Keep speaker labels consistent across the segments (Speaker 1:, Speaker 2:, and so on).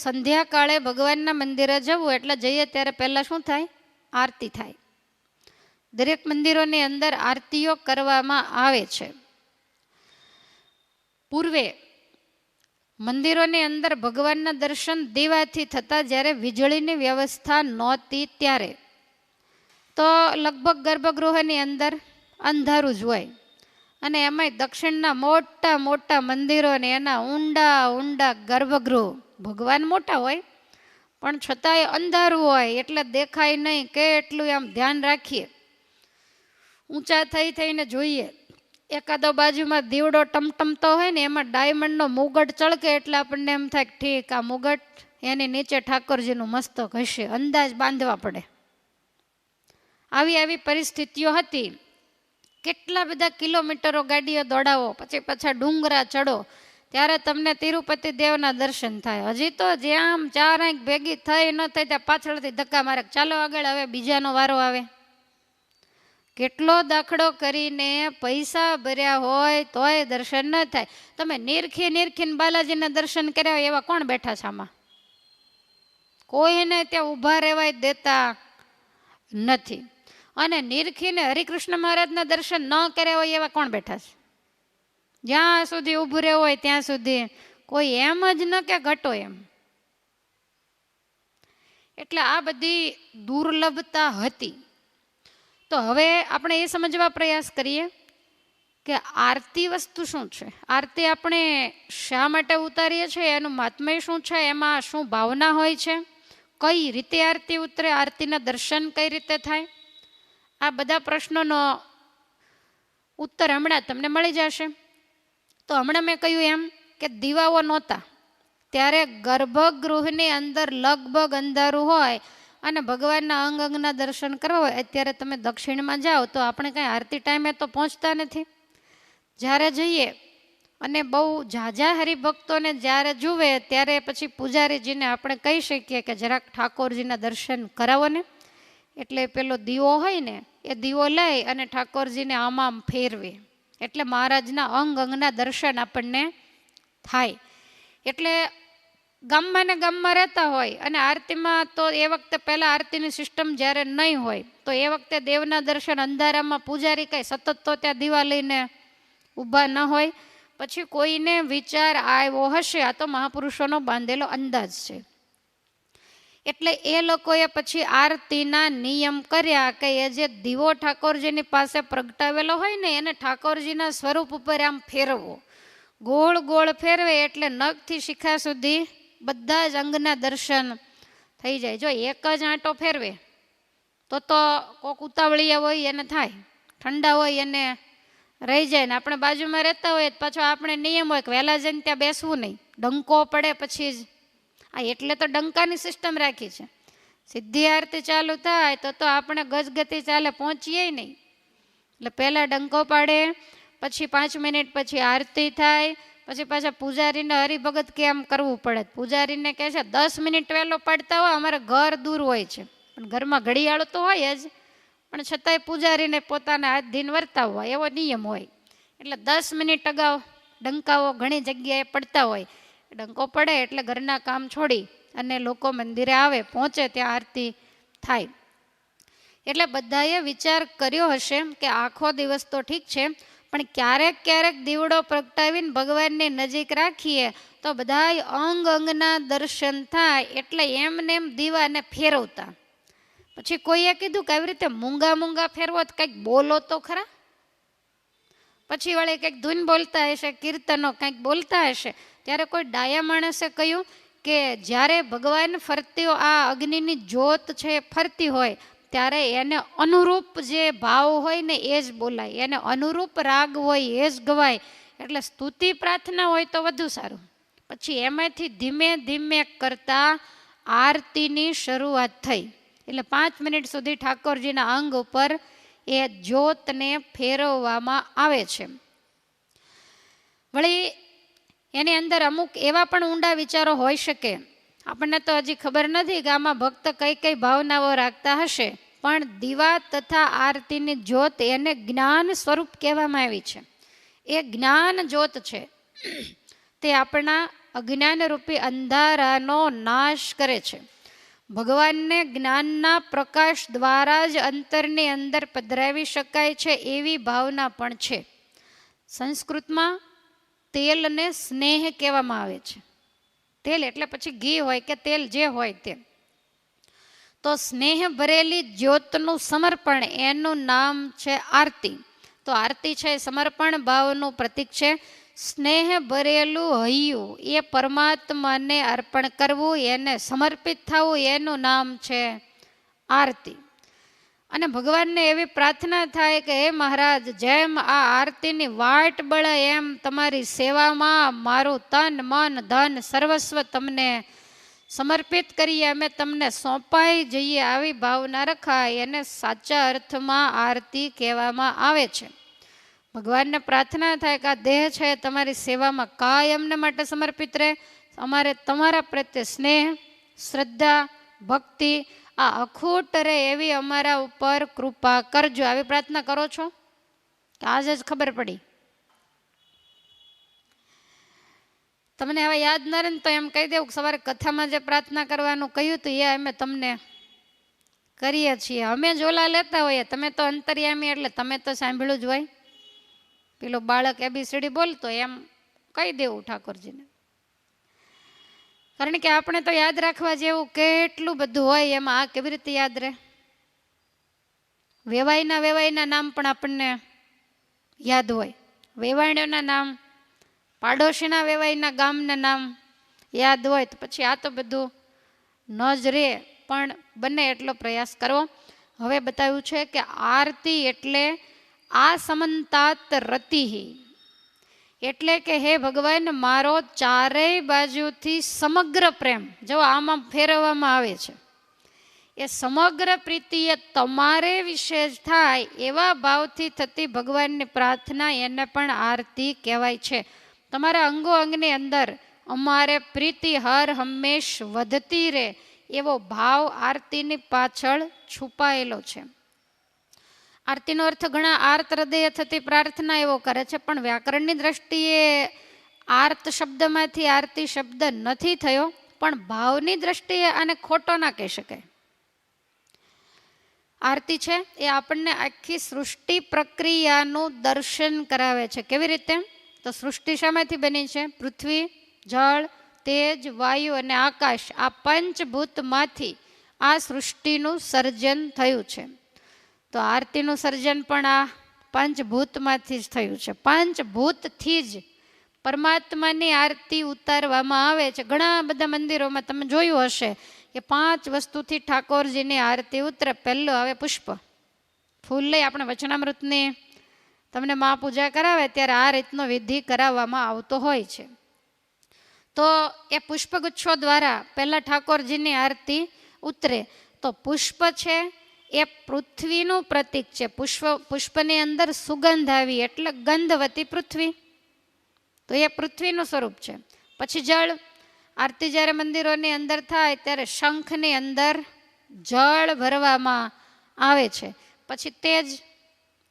Speaker 1: સંધ્યાકાળે ભગવાનના મંદિરે જવું એટલે જઈએ ત્યારે પહેલાં શું થાય? આરતી થાય. દરેક મંદિરોની અંદર આરતીઓ કરવામાં આવે છે. પૂર્વે મંદિરોની અંદર ભગવાનના દર્શન દીવાથી થતા જ્યારે વીજળીની વ્યવસ્થા નહોતી ત્યારે. તો લગભગ ગર્ભગૃહની અંદર અંધારું જ હોય. અને એમાંય દક્ષિણના મોટા મોટા મંદિરો ને એના ઊંડા ઊંડા ગર્ભગૃહ ભગવાન મોટા હોય, પણ છતાંય અંધારું હોય એટલે દેખાય નહીં કે એટલું આમ ધ્યાન રાખીએ. ઊંચા થઈ થઈને જોઈએ, એકાદો બાજુમાં દીવડો ટમટમતો હોય ને, એમાં ડાયમંડનો મુગટ ચળકે એટલે આપણને એમ થાય ઠીક, આ મુગટ એની નીચે ઠાકોરજીનું મસ્તક હશે, અંદાજ બાંધવા પડે. આવી આવી પરિસ્થિતિઓ હતી. કેટલા બધા કિલોમીટરો ગાડીઓ દોડાવો, પછી પાછા ડુંગરા ચડો ત્યારે તમને તિરુપતિ દેવના દર્શન થાય. હજી તો જ્યાં ચાર આંખ ભેગી થઈ ન થઈ ત્યાં પાછળથી ધક્કા મારે ચાલો આગળ હવે બીજાનો વારો આવે. કેટલો દાખલો કરીને પૈસા ભર્યા હોય તોય દર્શન ન થાય. તમે નિરખી નિરખીને બાલાજીના દર્શન કર્યા હોય એવા કોણ બેઠા છે આમાં? કોઈને ત્યાં ઊભા રહેવાય દેતા નથી. અને નિરખીને હરિકૃષ્ણ મહારાજના દર્શન ન કર્યા હોય એવા કોણ બેઠા છે? જ્યાં સુધી ઊભું રહેવું હોય ત્યાં સુધી કોઈ એમ જ ન કે ઘટો એમ. એટલે આ બધી દુર્લભતા હતી. તો હવે આપણે એ સમજવા પ્રયાસ કરીએ કે આરતી વસ્તુ શું છે? આરતી આપણે શા માટે ઉતારીએ છીએ? એનું મહાત્મય શું છે? એમાં શું ભાવના હોય છે? કઈ રીતે આરતી ઉતરે? આરતીના દર્શન કઈ રીતે થાય? આ બધા પ્રશ્નોનો ઉત્તર હમણાં તમને મળી જશે. તો હમણાં મેં કહ્યું એમ કે દીવાઓ નહોતા. ત્યારે ગર્ભગૃહની અંદર લગભગ અંધારું હોય અને ભગવાનના અંગ અંગના દર્શન કરવા હોય, અત્યારે તમે દક્ષિણમાં જાઓ તો આપણે કાંઈ આરતી ટાઈમે તો પહોંચતા નથી. જ્યારે જઈએ અને બહુ ઝાઝા હરિભક્તોને જ્યારે જુએ, ત્યારે પછી પૂજારીજીને આપણે કહી શકીએ કે જરાક ઠાકોરજીના દર્શન કરાવો ને. એટલે પેલો દીવો હોય ને, એ દીવો લઈ અને ઠાકોરજીને આમ આમ ફેરવે. એટલે મહારાજના અંગ અંગના દર્શન આપણને થાય. એટલે ગામમાં ને ગામમાં રહેતા હોય અને આરતીમાં તો એ વખતે પહેલાં આરતીની સિસ્ટમ જ્યારે નહીં હોય, તો એ વખતે દેવના દર્શન અંધારામાં પૂજારી કાંઈ સતત તો ત્યાં દીવા લઈને ઊભા ન હોય. પછી કોઈને વિચાર આવ્યો હશે, આ તો મહાપુરુષોનો બાંધેલો અંદાજ છે. એટલે એ લોકોએ પછી આરતીના નિયમ કર્યા કે એ જે દીવો ઠાકોરજીની પાસે પ્રગટાવેલો હોય ને, એને ઠાકોરજીના સ્વરૂપ ઉપર આમ ફેરવો. ગોળ ગોળ ફેરવે એટલે નખથી શિખા સુધી બધા જ અંગના દર્શન થઈ જાય. જો એક જ આંટો ફેરવે, તો તો કોક ઉતાવળિયા હોય એને થાય, ઠંડા હોય એને રહી જાય ને. આપણે બાજુમાં રહેતા હોય પાછો આપણે નિયમ હોય કે વહેલા જઈને ત્યાં બેસવું નહીં. ડંકો પડે પછી જ આ એટલે તો ડંકાની સિસ્ટમ રાખી છે. સિદ્ધિ આરતી ચાલુ થાય તો તો આપણે ગજગતિ ચાલે, પહોંચીએ નહીં. એટલે પહેલાં ડંકો પાડે, પછી પાંચ મિનિટ પછી આરતી થાય, પછી પાછા પૂજારીને હરિભગત કેમ કરવું પડે? પૂજારીને કહે છે, દસ મિનિટ વહેલો પાડતા હોય, અમારે ઘર દૂર હોય છે. પણ ઘરમાં ઘડિયાળો તો હોય જ, પણ છતાંય પૂજારીને પોતાના હાથ ધીન વર્તા હોય, એવો નિયમ હોય. એટલે દસ મિનિટ અગાઉ ડંકાઓ ઘણી જગ્યાએ પડતા હોય. ડંકો પડે એટલે ઘરના કામ છોડી અને લોકો મંદિરે આવે, પહોંચે ત્યાં આરતી થાય. એટલે બધાએ વિચાર કર્યો હશે કે આખો દિવસ તો ઠીક છે, પણ ક્યારેક ક્યારેક દીવડો પ્રગટાવીને ભગવાનની નજીક રાખીએ તો બધાય અંગ અંગના દર્શન થાય એટલે એમને એમ દીવાને ફેરવતા. પછી કોઈએ કીધું કે આવી રીતે મૂંગા મૂંગા ફેરવો તો કંઈક બોલો તો ખરા? પછી વળી કંઈક ધૂન બોલતા હશે, કીર્તનો કંઈક બોલતા હશે ત્યારે કોઈ ડાયા માણસે કહ્યું કે જ્યારે ભગવાન ફરતી આ અગ્નિની જ્યોત છે ફરતી હોય, ત્યારે એને અનુરૂપ જે ભાવ હોય ને એ જ બોલાય. એને અનુરૂપ રાગ હોય એ જ ગવાય. એટલે સ્તુતિ પ્રાર્થના હોય તો વધુ સારું. પછી એમાંથી ધીમે ધીમે કરતા આરતીની શરૂઆત થઈ. એટલે પાંચ મિનિટ સુધી ઠાકોરજીના અંગ ઉપર એ જ્યોતને ફેરવવામાં આવે છે. વળી એની અંદર અમુક એવા પણ ઊંડા વિચારો હોઈ શકે. આપણને તો હજી ખબર નથી કે આમાં ભક્ત કઈ કઈ ભાવનાઓ રાખતા હશે, પણ દીવા તથા આરતીની જ્યોત એને જ્ઞાન સ્વરૂપ કહેવામાં આવી છે. એ જ્ઞાન જ્યોત છે. તે આપણા અજ્ઞાનરૂપી અંધારાનો નાશ કરે છે. ભગવાનને જ્ઞાનના પ્રકાશ દ્વારા જ અંતરની અંદર પધરાવી શકાય છે એવી ભાવના પણ છે. સંસ્કૃતમાં તેલને સ્નેહ કહેવામાં આવે છે. તેલ એટલે પછી ઘી હોય કે તેલ જે હોય તે. તો સ્નેહ ભરેલી જ્યોતનું સમર્પણ, એનું નામ છે આરતી. તો આરતી છે સમર્પણ ભાવનું પ્રતીક છે. સ્નેહ ભરેલું હૈયું, એ પરમાત્માને અર્પણ કરવું, એને સમર્પિત થવું, એનું નામ છે આરતી. અને ભગવાનને એવી પ્રાર્થના થાય કે, હે મહારાજ, જેમ આ આરતીની વાટ બળે એમ તમારી સેવામાં મારું તન, મન, ધન, સર્વસ્વ તમને સમર્પિત કરીએ, અમે તમને સોંપાઈ જઈએ આવી ભાવના રખાય. એને સાચા અર્થમાં આરતી કહેવામાં આવે છે. ભગવાનને પ્રાર્થના થાય કે, આ દેહ છે, તમારી સેવામાં કાયમને માટે સમર્પિત રહે? અમારે તમારા પ્રત્યે સ્નેહ, શ્રદ્ધા, ભક્તિ આ અખૂટ રહે એવી અમારા ઉપર કૃપા કરજો. આવી પ્રાર્થના કરો છો? કે આજે જ ખબર પડી. તમને હવે યાદ ન રહે ને તો એમ કહી દેવું સવારે કથામાં જે પ્રાર્થના કરવાનું કહ્યું હતું, એ અમે તમને કરીએ છીએ. અમે જોલા લેતા હોઈએ. તમે તો અંતર્યામી એટલે તમે તો સાંભળ્યું જ હોય. પેલો બાળક એબીસીડી બોલતો એમ કહી દેવું ઠાકોરજીને. કારણ કે આપણે તો યાદ રાખવા જેવું કેટલું બધું હોય એમાં. આ કેવી રીતે યાદ રહે? વેવાઈના વેવાઈના નામ પણ આપણને યાદ હોય. વેવાણીઓના નામ, પાડોશીના વેવાઈના ગામના નામ યાદ હોય તો પછી આ તો બધું ન જ રહે. પણ બને એટલો પ્રયાસ કરવો. હવે બતાવ્યું છે કે આરતી એટલે આ સમંતાત રતિહી એટલે કે હે ભગવાન, મારો ચારેય બાજુથી સમગ્ર પ્રેમ, જો આમાં ફેરવવામાં આવે છે, એ સમગ્ર પ્રીતિ એ તમારે વિશે જ થાય એવા ભાવથી થતી ભગવાનની પ્રાર્થના એને પણ આરતી કહેવાય છે. તમારા અંગો અંગની અંદર અમારે પ્રીતિ હર હંમેશ વધતી રહે એવો ભાવ આરતીની પાછળ છુપાયેલો છે. આરતીનો અર્થ ઘણા આર્ત હૃદય થતી પ્રાર્થના એવો કરે છે, પણ વ્યાકરણની દ્રષ્ટિએ આર્ત શબ્દમાંથી આરતી શબ્દ નથી થયો, પણ ભાવની દ્રષ્ટિએ આને ખોટો ના કહી શકાય. આરતી છે, એ આપણને આખી સૃષ્ટિ પ્રક્રિયાનું દર્શન કરાવે છે. કેવી રીતે? તો સૃષ્ટિ શામાંથી બની છે? પૃથ્વી, જળ, તેજ, વાયુ અને આકાશ આ પંચભૂતમાંથી આ સૃષ્ટિનું સર્જન થયું છે. તો આરતીનું સર્જન પણ આ પંચભૂતમાંથી જ થયું છે. પંચભૂતથી જ પરમાત્માની આરતી ઉતારવામાં આવે છે. ઘણા બધા મંદિરોમાં તમે જોયું હશે કે પાંચ વસ્તુથી ઠાકોરજીની આરતી ઉતરે. પહેલો આવે પુષ્પ. ફૂલ લઈ આપણે વચનામૃતની તમને મા પૂજા કરાવે ત્યારે આ રીતનો વિધિ કરાવવામાં આવતો હોય છે. તો એ પુષ્પગુચ્છો દ્વારા પહેલાં ઠાકોરજીની આરતી ઉતરે. તો પુષ્પ છે એ પૃથ્વીનું પ્રતીક છે. પુષ્પ, પુષ્પની અંદર સુગંધ આવી એટલે ગંધવતી પૃથ્વી. તો એ પૃથ્વીનું સ્વરૂપ છે. પછી જળ. આરતી જ્યારે મંદિરોની અંદર થાય ત્યારે શંખની અંદર જળ ભરવામાં આવે છે. પછી તેજ.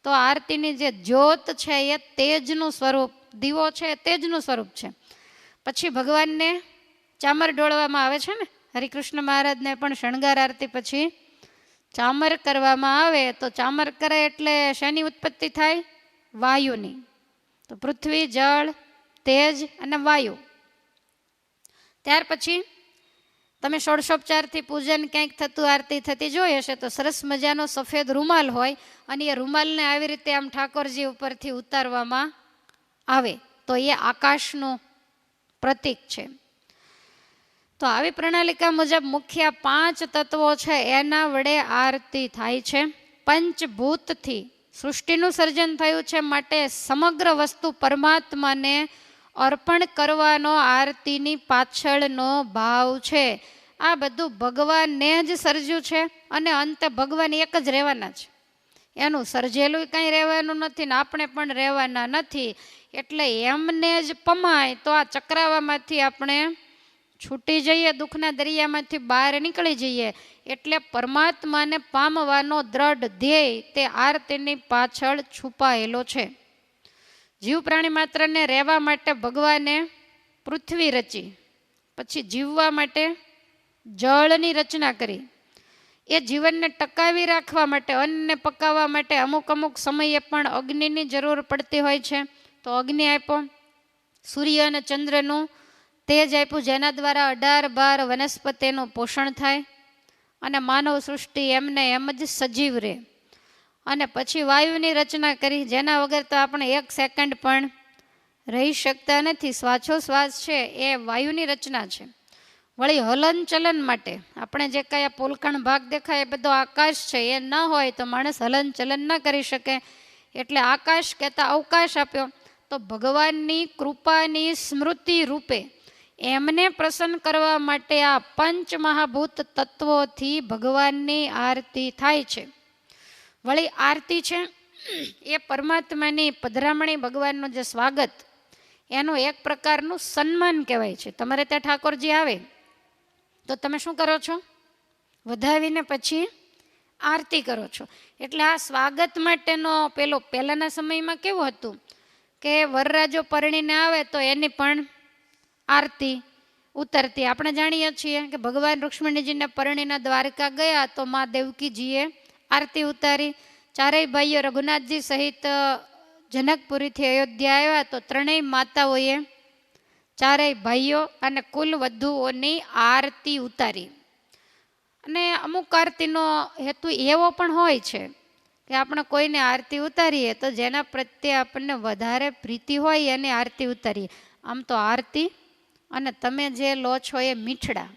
Speaker 1: તો આરતીની જે જ્યોત છે એ તેજનું સ્વરૂપ, દીવો છે એ તેજનું સ્વરૂપ છે. પછી ભગવાનને ચામર ડોળવામાં આવે છે ને? હરિકૃષ્ણ મહારાજને પણ શણગાર આરતી પછી ચામર કરવામાં આવે તો ચામર કરે એટલે શેની ઉત્પત્તિ થાય? વાયુની. તો પૃથ્વી, જળ, તેજ અને વાયુ. ત્યાર પછી તમે ષોડશોપચારથી પૂજન ક્યાંક થતું આરતી થતી જોઈ હશે તો સરસ મજાનો સફેદ રૂમાલ હોય અને એ રૂમાલને આવી રીતે આમ ઠાકોરજી ઉપરથી ઉતારવામાં આવે. તો એ આકાશનું પ્રતીક છે. તો આવી પ્રણાલિકા મુજબ મુખ્ય પાંચ તત્વો છે. એના વડે આરતી થાય છે. પંચભૂતથી સૃષ્ટિનું સર્જન થયું છે માટે સમગ્ર વસ્તુ પરમાત્માને અર્પણ કરવાનો આરતીની પાછળનો ભાવ છે. આ બધું ભગવાનને જ સર્જ્યું છે અને અંતે ભગવાન એક જ રહેવાના છે. એનું સર્જેલું કંઈ રહેવાનું નથી ને આપણે પણ રહેવાના નથી. એટલે એમને જ પમાય તો આ ચક્રાવામાંથી આપણે છૂટી જઈએ, દુઃખના દરિયામાંથી બહાર નીકળી જઈએ, એટલે પરમાત્માને પામવાનો દ્રઢ ધ્યેય તે આરતીની પાછળ છુપાયેલો છે. જીવ પ્રાણી માત્રને રહેવા માટે ભગવાને પૃથ્વી રચી, પછી જીવવા માટે જળની રચના કરી. એ જીવનને ટકાવી રાખવા માટે, અન્નને પકાવવા માટે અમુક અમુક સમયે પણ અગ્નિની જરૂર પડતી હોય છે. તો અગ્નિ આપ્યો. સૂર્ય અને ચંદ્રનું તેજ આપ્યું, જેના દ્વારા અઢાર બાર વનસ્પતિનું પોષણ થાય અને માનવ સૃષ્ટિ એમને એમ જ સજીવ રહે. અને પછી વાયુની રચના કરી, જેના વગર તો આપણે એક સેકન્ડ પણ રહી શકતા નથી. શ્વાસોશ્વાસ છે, એ વાયુની રચના છે. વળી હલન ચલન માટે આપણે જે કાંઈ આ પોલકણ ભાગ દેખાય, એ બધો આકાશ છે, એ ન હોય તો માણસ હલનચલન ન કરી શકે. એટલે આકાશ કહેતા અવકાશ આપ્યો. તો ભગવાનની કૃપાની સ્મૃતિ રૂપે એમને પ્રસન્ન કરવા માટે આ પંચ મહાભૂત તત્વોથી ભગવાનની આરતી થાય છે. વળી આરતી છે એ પરમાત્માની પધરામણી ભગવાનનું જે સ્વાગત, એનું એક પ્રકારનું સન્માન કહેવાય છે. તમારે ત્યાં ઠાકોરજી આવે, તો તમે શું કરો છો? વધાવીને પછી આરતી કરો છો. એટલે આ સ્વાગત માટેનો પેલો પહેલાંના સમયમાં કેવું હતું કે વરરાજો પરણીને આવે તો એની પણ આરતી ઉતરતી. આપણે જાણીએ છીએ કે ભગવાન રુક્ષ્મણીજીને પરણીના દ્વારકા ગયા તો મા દેવકીજીએ આરતી ઉતારી. ચારેય ભાઈઓ રઘુનાથજી સહિત જનકપુરીથી અયોધ્યા આવ્યા તો ત્રણેય માતાઓએ ચારેય ભાઈઓ અને કુલ વધુઓની આરતી ઉતારી. અને અમુક આરતીનો હેતુ એવો પણ હોય છે કે આપણે કોઈને આરતી ઉતારીએ તો જેના પ્રત્યે આપણને વધારે પ્રીતિ હોય એની આરતી ઉતારીએ. આમ તો આરતી અને તમે જે લો છો એ મીઠડા.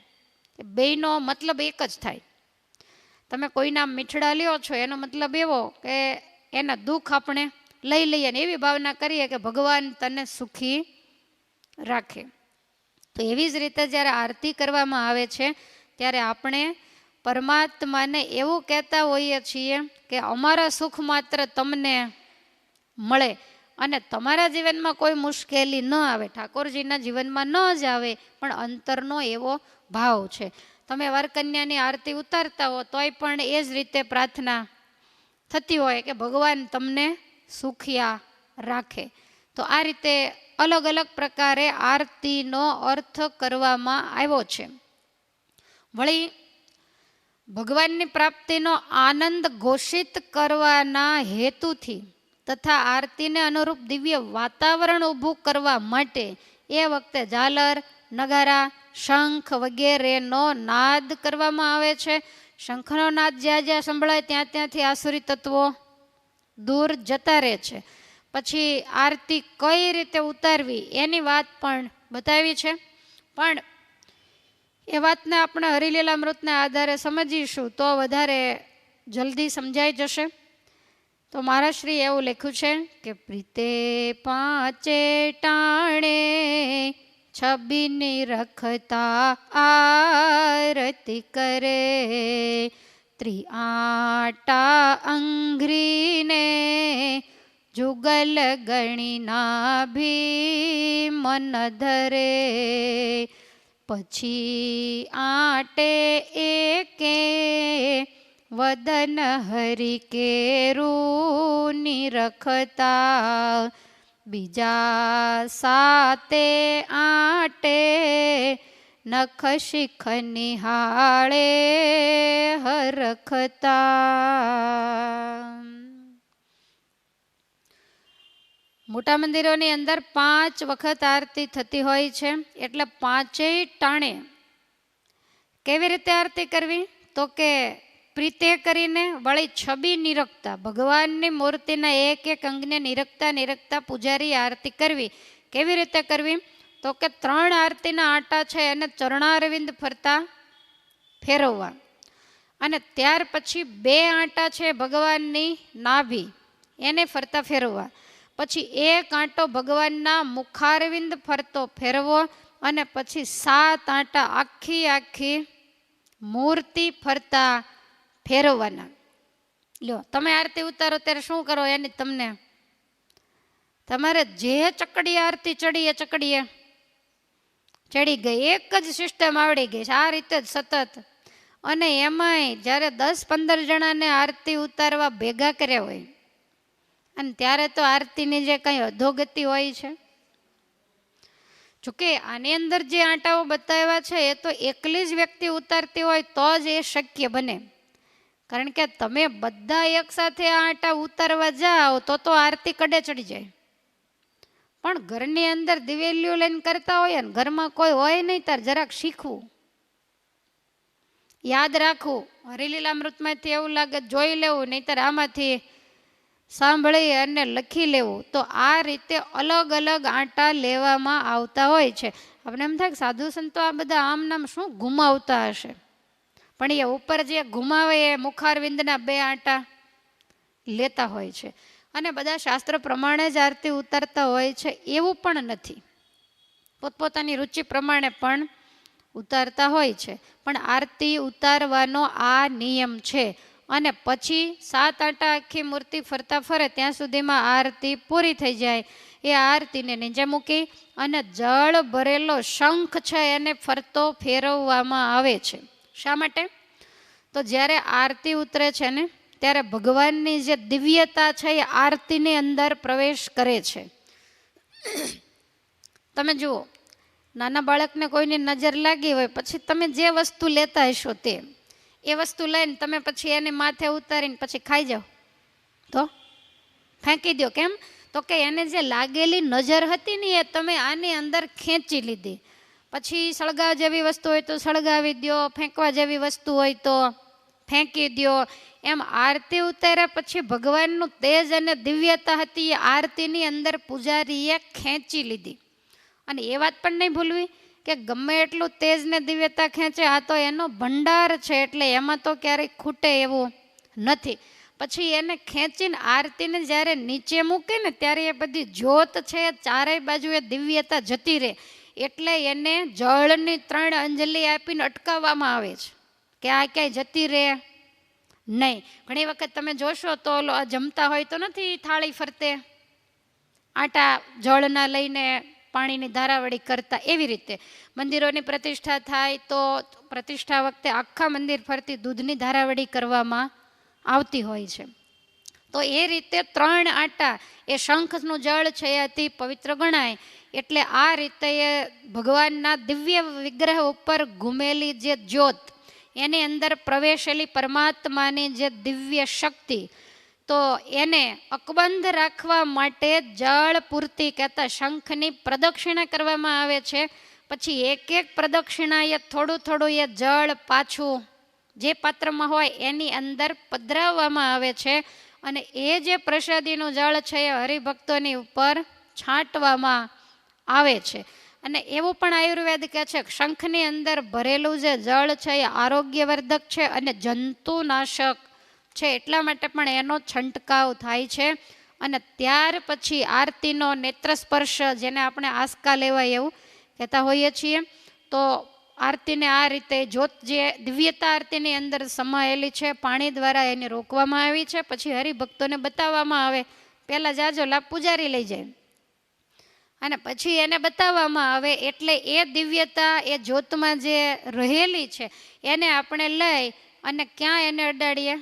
Speaker 1: બેયનો મતલબ એક જ થાય. તમે કોઈના મીઠડા લ્યો છો, એનો મતલબ એવો કે એના દુઃખ આપણે લઈ લઈએ ને એવી ભાવના કરીએ કે ભગવાન તને સુખી રાખે. તો એવી જ રીતે જ્યારે આરતી કરવામાં આવે છે, ત્યારે આપણે પરમાત્માને એવું કહેતા હોઈએ છીએ કે અમારા સુખ માત્ર તમને મળે. અને તમારા જીવનમાં કોઈ મુશ્કેલી ન આવે, ઠાકોરજીના જીવનમાં ન જ આવે, પણ અંતરનો એવો ભાવ છે. તમે વરકન્યાની આરતી ઉતારતા હો, તોય પણ એ જ રીતે પ્રાર્થના થતી હોય કે ભગવાન તમને સુખિયા રાખે. તો આ રીતે અલગ અલગ પ્રકારે આરતીનો અર્થ કરવામાં આવ્યો છે. વળી ભગવાનની પ્રાપ્તિનો આનંદ ઘોષિત કરવાના હેતુથી તથા આરતીને અનુરૂપ દિવ્ય વાતાવરણ ઊભું કરવા માટે એ વખતે ઝાલર, નગારા, શંખ વગેરેનો નાદ કરવામાં આવે છે. શંખનો નાદ જ્યાં જ્યાં સંભળાય ત્યાં ત્યાંથી આસુરી તત્વો દૂર જતા રહે છે. પછી આરતી કઈ રીતે ઉતારવી એની વાત પણ બતાવી છે. પણ એ વાતને આપણે હરિલીલા મૃતના આધારે સમજીશું તો વધારે જલ્દી સમજાઈ જશે. તો મહારાજશ્રી એવું લખ્યું છે કે પ્રીતે પાંચે ટાણે છબીની રખતા આરતી કરે. ત્રી આટા અંઘ્રીને જુગલ ગણીના ભી મન ધરે. પછી આટે એકે વદન હરિ કેરું નિરખતા. બીજા સાતે આટે નખ શિખ નિહાળે હરખતા. મોટા મંદિરોની અંદર પાંચ વખત આરતી થતી હોય છે, એટલે પાંચેય ટાણે. કેવી રીતે આરતી કરવી? તો કે પ્રીતે કરીને વળી છબી નિરખતા, ભગવાનની મૂર્તિના એક એક અંગને નિરખતા નિરખતા પૂજારી આરતી કરવી. કેવી રીતે કરવી? તો કે ત્રણ આરતીના આટા છે એને ચરણારવિંદ ફરતા ફેરવવા. અને ત્યાર પછી બે આંટા છે ભગવાનની નાભી, એને ફરતા ફેરવવા. પછી એક આંટો ભગવાનના મુખારવિંદ ફરતો ફેરવો અને પછી સાત આંટા આખી આખી મૂર્તિ ફરતા ફેરવવાના. લ્યો, તમે આરતી ઉતારો ત્યારે શું કરો? એની તમને તમારે જે ચકડી આરતી ચડી એ ચકડીએ ચડી ગઈ, એક જ સિસ્ટમ આવડી ગઈ આ રીતે જ સતત. અને એમાંય જ્યારે દસ પંદર જણાને આરતી ઉતારવા ભેગા કર્યા હોય, અને ત્યારે તો આરતીની જે કંઈ અધોગતિ હોય છે. જોકે આની અંદર જે આંટાઓ બતાવ્યા છે, એ તો એકલી જ વ્યક્તિ ઉતારતી હોય તો જ એ શક્ય બને. કારણ કે તમે બધા એકસાથે આંટા ઉતારવા જાઓ તો તો આરતી કડે ચડી જાય. પણ ઘરની અંદર દિવેલીઓ લઈને કરતા હોય ને ઘરમાં કોઈ હોય નહીં તાર જરાક શીખવું. યાદ રાખવું હરિલીલામૃતમાંથી એવું લાગે જોઈ લેવું, નહીતર આમાંથી સાંભળી અને લખી લેવું. તો આ રીતે અલગ અલગ આંટા લેવામાં આવતા હોય છે. આપણે એમ થાય કે સાધુ સંતો આ બધા આમ નામ શું ગુમાવતા હશે? પણ એ ઉપર જે ઘુમાવે એ મુખારવિંદના બે આંટા લેતા હોય છે. અને બધા શાસ્ત્ર પ્રમાણે જ આરતી ઉતારતા હોય છે એવું પણ નથી. પોતપોતાની રુચિ પ્રમાણે પણ ઉતારતા હોય છે. પણ આરતી ઉતારવાનો આ નિયમ છે. અને પછી સાત આંટા આખી મૂર્તિ ફરતા ફરે ત્યાં સુધીમાં આરતી પૂરી થઈ જાય. એ આરતીને નીચે મૂકી અને જળ ભરેલો શંખ છે એને ફરતો ફેરવવામાં આવે છે. શા માટે? તો જ્યારે આરતી ઉતરે છે ને, ત્યારે ભગવાનની જે દિવ્યતા છે એ આરતીની અંદર પ્રવેશ કરે છે. તમે જુઓ, નાના બાળકને કોઈની નજર લાગી હોય, પછી તમે જે વસ્તુ લેતા હશો તે, એ વસ્તુ લઈને તમે પછી એને માથે ઉતારીને પછી ખાઈ જાઓ. તો? ફેંકી દો કેમ? તો કે એને જે લાગેલી નજર હતી ને એ તમે આની અંદર ખેંચી લીધી. પછી સળગાવ જેવી વસ્તુ હોય તો સળગાવી દો ફેંકવા જેવી વસ્તુ હોય તો ફેંકી દો એમ આરતી ઉતાર્યા પછી ભગવાનનું તેજ અને દિવ્યતા હતી, એ આરતીની અંદર પૂજારીએ ખેંચી લીધી. અને એ વાત પણ નહીં ભૂલવી કે ગમે એટલું તેજ ને દિવ્યતા ખેંચે, આ તો એનો ભંડાર છે, એટલે એમાં તો ક્યારેય ખૂટે એવું નથી. પછી એને ખેંચીને આરતીને જ્યારે નીચે મૂકે ને ત્યારે એ બધી જ્યોત છે ચારેય બાજુ એ દિવ્યતા જતી રહે. એટલે એને જળની ત્રણ અંજલિ આપીને અટકાવવામાં આવે છે. કે આ ક્યાંય જતી રહે? નહીં. ઘણી વખત તમે જોશો તો જમતા હોય તો નથી થાળી ફરતે? આટા જળના લઈને પાણીની ધારાવળી કરતા એવી રીતે. મંદિરોની પ્રતિષ્ઠા થાય તો પ્રતિષ્ઠા વખતે આખા મંદિર ફરતી દૂધની ધારાવળી કરવામાં આવતી હોય છે. તો એ રીતે ત્રણ આટા, એ શંખનું જળ છે અતિ પવિત્ર ગણાય. એટલે આ રીતે ભગવાનના દિવ્ય વિગ્રહ ઉપર ઘૂમેલી જે જ્યોત, એની અંદર પ્રવેશેલી પરમાત્માની જે દિવ્ય શક્તિ, તો એને અકબંધ રાખવા માટે જળ પૂર્તિ કહેતા શંખની પ્રદક્ષિણા કરવામાં આવે છે. પછી એક એક પ્રદક્ષિણા એ થોડું થોડું એ જળ પાછું જે પાત્રમાં હોય એની અંદર પધરાવવામાં આવે છે અને એ જે પ્રસાદીનું જળ છે એ હરિભક્તોની ઉપર છાંટવામાં આવે છે. અને એવું પણ આયુર્વેદ કહે છે, શંખની અંદર ભરેલું જે જળ છે એ આરોગ્યવર્ધક છે અને જંતુનાશક છે. એટલા માટે પણ એનો છંટકાવ થાય છે. અને ત્યાર પછી આરતીનો નેત્ર સ્પર્શ જેને આપણે આસ્કા લેવાય એવું કહેતા હોઈએ છીએ, તો આરતીને આ રીતે જ્યોત જે દિવ્યતા આરતીની અંદર સમાયેલી છે, પાણી દ્વારા એને રોકવામાં આવી છે. પછી હરિભક્તોને બતાવવામાં આવે, પહેલાં જાજો લાભ પૂજારી લઈ જાય. અને પછી એને બતાવવામાં આવે, એટલે એ દિવ્યતા, એ જ્યોતમાં જે રહેલી છે, એને આપણે લઈ અને ક્યાં એને અડાડીએ?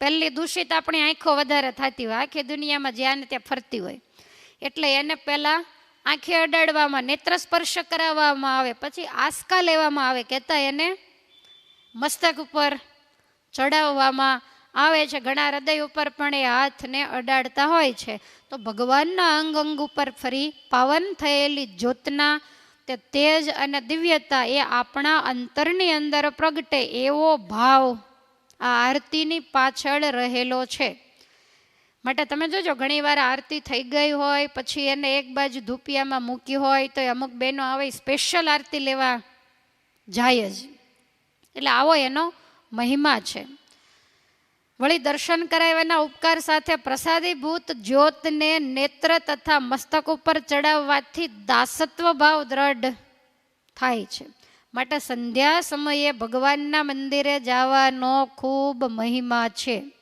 Speaker 1: પહેલી દૂષિત આપણી આંખો વધારે થતી હોય, આખી દુનિયામાં જ્યાં ત્યાં ફરતી હોય. એટલે એને પહેલાં આંખે અડાડવામાં નેત્ર સ્પર્શ કરાવવામાં આવે, પછી આસ્કા લેવામાં આવે, કહેતા એને મસ્તક ઉપર ચડાવવામાં આવે છે. ઘણા હૃદય ઉપર પણ એ હાથને અડાડતા હોય છે. તો ભગવાનના અંગ અંગ ઉપર ફરી પાવન થયેલી જ્યોતના તે તેજ અને દિવ્યતા એ આપણા અંતરની અંદર પ્રગટે એવો ભાવ આ આરતીની પાછળ રહેલો છે. માટે તમે જોજો ઘણીવાર આરતી થઈ ગઈ હોય, પછી એને એક બાજુ ધૂપિયામાં મૂકી હોય, તો અમુક બહેનો આવે સ્પેશિયલ આરતી લેવા જાય જ. એટલે આવો એનો મહિમા છે. વળી દર્શન કરાવ્યાના ઉપકાર સાથે પ્રસાદીભૂત જ્યોતને નેત્ર તથા મસ્તક ઉપર ચડાવવાથી દાસત્વ ભાવ દ્રઢ થાય છે. માટે સંધ્યા સમયે ભગવાનના મંદિરે જવાનો ખૂબ મહિમા છે.